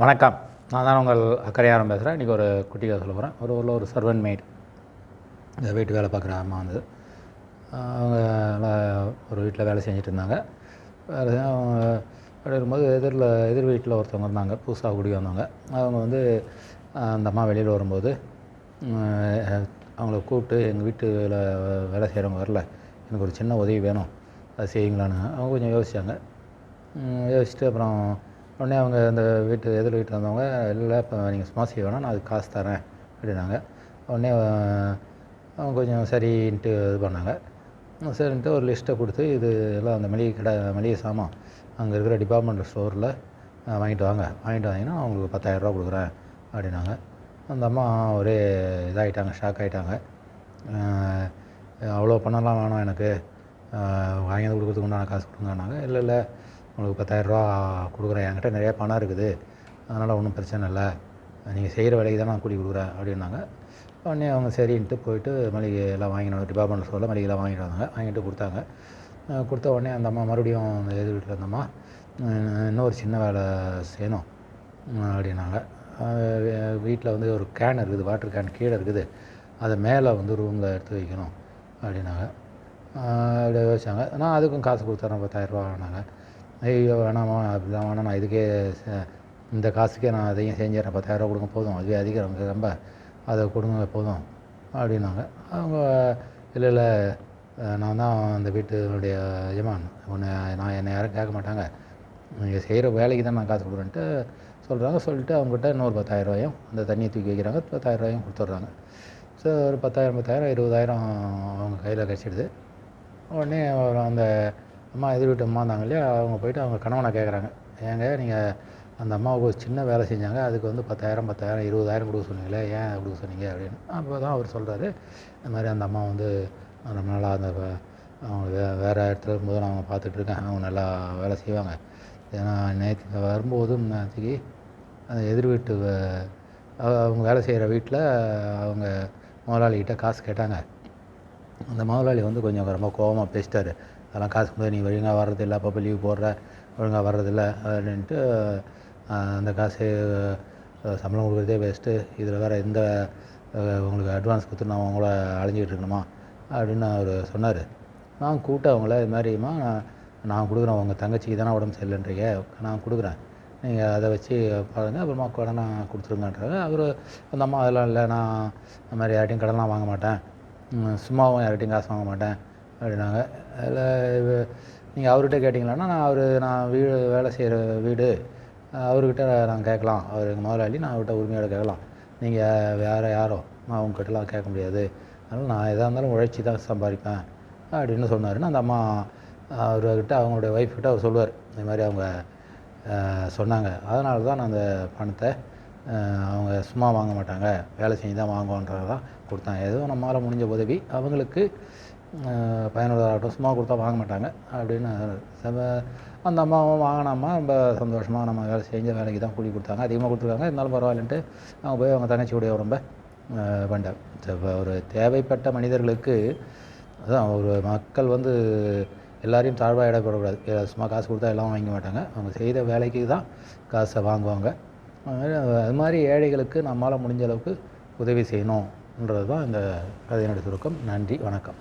வணக்கம். நான் தான் உங்கள் அக்கறையாரம் பேசுகிறேன் இன்றைக்கி ஒரு குட்டி கதை சொல்ல போகிறேன் ஒரு ஊரில் ஒரு சர்வன் மெய்ட் இந்த வீட்டு வேலை பார்க்குற அம்மா வந்தது. அவங்க ஒரு வீட்டில் வேலை செஞ்சுட்டு இருந்தாங்க. வேலை அவங்க அப்படி இருக்கும்போது எதிரில் எதிர் வீட்டில் ஒருத்தவங்க இருந்தாங்க. புதுசாக குடி வந்தவங்க. அவங்க வந்து அந்த அம்மா வெளியில் வரும்போது அவங்கள கூப்பிட்டு எங்கள் வீட்டில் வேலை செய்கிறவங்க வரல. எனக்கு ஒரு சின்ன உதவி வேணும். அது செய்யுங்களான்னு அவங்க கொஞ்சம் யோசிச்சாங்க. யோசிச்சுட்டு அப்புறம் உடனே அவங்க அந்த வீட்டு எதிர் வீட்டில் இருந்தவங்க இல்லை இப்போ நீங்கள் சும்மா வேணால் வேணாம் நான் அதுக்கு காசு தரேன் அப்படின்னாங்க. உடனே அவங்க கொஞ்சம் சரின்ட்டு இது பண்ணாங்க. சரின்ட்டு ஒரு லிஸ்ட்டை கொடுத்து இது எல்லாம் அந்த மளிகை கடை மளிகை சாமான் அங்கே இருக்கிற டிபார்ட்மெண்டல் ஸ்டோரில் வாங்கிட்டு வாங்க. வாங்கிட்டு வாங்கினா அவங்களுக்கு பத்தாயிரரூபா கொடுக்குறேன் அப்படின்னாங்க. அந்த அம்மா ஒரே இதாகிட்டாங்க ஷாக் ஆகிட்டாங்க அவ்வளோ பணம்லாம் வேணாம் எனக்கு. வாங்கி வந்து கொடுக்குறதுக்கு உண்டான காசு கொடுங்கன்னாங்க. இல்லை இல்லை உங்களுக்கு பத்தாயிரரூவா கொடுக்குறேன். என்கிட்ட நிறையா பணம் இருக்குது. அதனால் ஒன்றும் பிரச்சனை இல்லை. நீங்கள் செய்கிற வேலைக்கு தான் நான் கூலி கொடுக்குறேன் அப்படின்னாங்க. உடனே அவங்க சரின்ட்டு போயிட்டு மளிகை எல்லாம் வாங்கினோம் டிபார்ட்மெண்ட் ஸ்டோரில் மளிகைலாம் வாங்கிட்டு வந்தாங்க. வாங்கிட்டு கொடுத்தாங்க. கொடுத்த உடனே அந்த அம்மா மறுபடியும் அந்த எதிர் வீட்டில் இருந்தம்மா இன்னொரு சின்ன வேலை செய்யணும். அப்படின்னாங்க. வீட்டில் வந்து ஒரு கேன் இருக்குது வாட்டர் கேன் கீழே இருக்குது. அதை மேலே வந்து ரூமில் எடுத்து வைக்கணும் அப்படின்னாங்க. அப்படியே யோசிச்சாங்க நான் அதுக்கும் காசு கொடுத்துறேன் பத்தாயிரரூபா வேணாங்க ஐயோ வேணாமா அப்படிலாம் வேணாம். நான் இதுக்கே ச- இந்த காசுக்கே நான் அதையும் செஞ்சிடறேன் பத்தாயிரரூபா கொடுங்க போதும். அதுவே அதிகம். நமக்கு ரொம்ப அதை கொடுங்க போதும். அப்படின்னாங்க. அவங்க இல்லை இல்லை நான் தான் அந்த வீட்டுடைய எஜமான். உன்னை நான் என்னை யாரும் கேட்க மாட்டாங்க. நீங்கள் செய்கிற வேலைக்கு தான் நான் காசு கொடுக்குறேன்ட்டு சொல்கிறாங்க சொல்லிட்டு அவங்ககிட்ட இன்னொரு பத்தாயிரம் ரூபாயும் அந்த தண்ணியை தூக்கி வைக்கிறாங்க. பத்தாயிரம் ரூபாயும் கொடுத்துட்றாங்க. ஸோ ஒரு பத்தாயிரம் பத்தாயிரம் இருபதாயிரம் அவங்க கையில் கிடச்சிடுது உடனே அந்த அம்மா எதிர் வீட்டு அம்மா இருந்தாங்க இல்லையா? அவங்க போயிட்டு அவங்க கணவனை கேட்குறாங்க. ஏங்க நீங்கள் அந்த அம்மாவுக்கு ஒரு சின்ன வேலை செஞ்சாங்க அதுக்கு வந்து பத்தாயிரம் பத்தாயிரம் இருபதாயிரம் கொடுக்க சொன்னீங்களே ஏன் கொடுக்க சொன்னீங்க அப்படின்னு. அப்போ தான் அவர் சொல்கிறாரு இந்த மாதிரி அந்த அம்மா வந்து ரொம்ப நாளாக அந்த அவங்க வே வேறு இடத்துல இருக்கும்போது நான் அவங்க பார்த்துட்ருக்கேன் அவங்க நல்லா வேலை செய்வாங்க. ஏன்னா நேற்று வரும்போது நேற்றுக்கு அந்த எதிர் வீட்டு அவங்க வேலை செய்கிற வீட்டில் அவங்க முதலாளிகிட்ட காசு கேட்டாங்க. அந்த முதலாளி வந்து கொஞ்சம் ரொம்ப கோவமாக பேசிட்டாரு. அதெல்லாம் காசு கொடுத்து நீ ஒழுங்காக வர்றதில்லை அப்பப்போ லீவ் போடுற ஒழுங்காக வர்றதில்ல அப்படின்ட்டு அந்த காசு சம்பளம் கொடுக்குறதே வேஸ்ட்டு இதில் வேறு எந்த உங்களுக்கு அட்வான்ஸ் கொடுத்து நான் உங்களை அலைஞ்சிக்கிட்டு இருக்கணுமா அப்படின்னு அவர் சொன்னார். நான் கூப்பிட்டு அவங்கள இது மாதிரிமா நான் கொடுக்குறேன் உங்கள் தங்கச்சிக்கு தானே உடம்பு சரியில்லைன்றீங்க நான் கொடுக்குறேன். நீங்கள் அதை வச்சு பாருங்கள் அப்புறமா கடனை கொடுத்துருங்கன்றாங்க அவர் அந்த அம்மா அதெல்லாம் இல்லை நான் இந்த மாதிரி யார்ட்டையும் கடன்லாம் வாங்க மாட்டேன். சும்மாவும் யார்கிட்டையும் காசு வாங்க மாட்டேன். அப்படின்னாங்க. அதில் நீங்கள் அவர்கிட்ட கேட்டிங்களான்னா நான் அவர் நான் வீடு வேலை செய்கிற வீடு அவர்கிட்ட நான் கேட்கலாம். அவர் எங்கள் முதலாளி நான் அவர்கிட்ட உரிமையோடு கேட்கலாம். நீங்கள் வேறு யாரோ நான் உங்ககிட்டலாம் கேட்க முடியாது. அதனால் நான் எதாக இருந்தாலும் உழைச்சி தான் சம்பாதிப்பேன் அப்படின்னு சொன்னாருன்னு அந்த அம்மா அவர்கிட்ட அவங்களுடைய ஒய்ஃப்கிட்ட அவர் சொல்லுவார். இந்த மாதிரி அவங்க சொன்னாங்க. அதனால தான் நான் அந்த பணத்தை அவங்க சும்மா வாங்க மாட்டாங்க. வேலை செஞ்சு தான் வாங்குவோன்றதான் கொடுத்தாங்க ஏதோ நம்மளால் முடிஞ்ச உதவி அவங்களுக்கு பயனுள்ளதாகட்டும் சும்மா கொடுத்தா வாங்க மாட்டாங்க. அப்படின்னு செம- அந்த அம்மாவும் வாங்கினாமா ரொம்ப சந்தோஷமாக நம்ம வேலை செஞ்ச வேலைக்கு தான் கூலி கொடுத்தாங்க. அதிகமாக கொடுத்துருக்காங்க. இருந்தாலும் பரவாயில்லன்ட்டு அவங்க போய் அவங்க தங்கச்சியுடைய உடம்ப பண்ணிட்டாங்க இப்போ ஒரு தேவைப்பட்ட மனிதர்களுக்கு அதுதான் ஒரு மக்கள் வந்து எல்லாரையும் தாழ்வாக இடப்படக்கூடாது சும்மா காசு கொடுத்தா எல்லாம் வாங்க மாட்டாங்க. அவங்க செய்த வேலைக்கு தான் காசை வாங்குவாங்க. அது மாதிரி அது மாதிரி ஏழைகளுக்கு நம்மளால் முடிஞ்ச அளவுக்கு உதவி செய்யணும்ன்றது தான் இந்த கதையினுடைய சுருக்கம் நன்றி. வணக்கம்.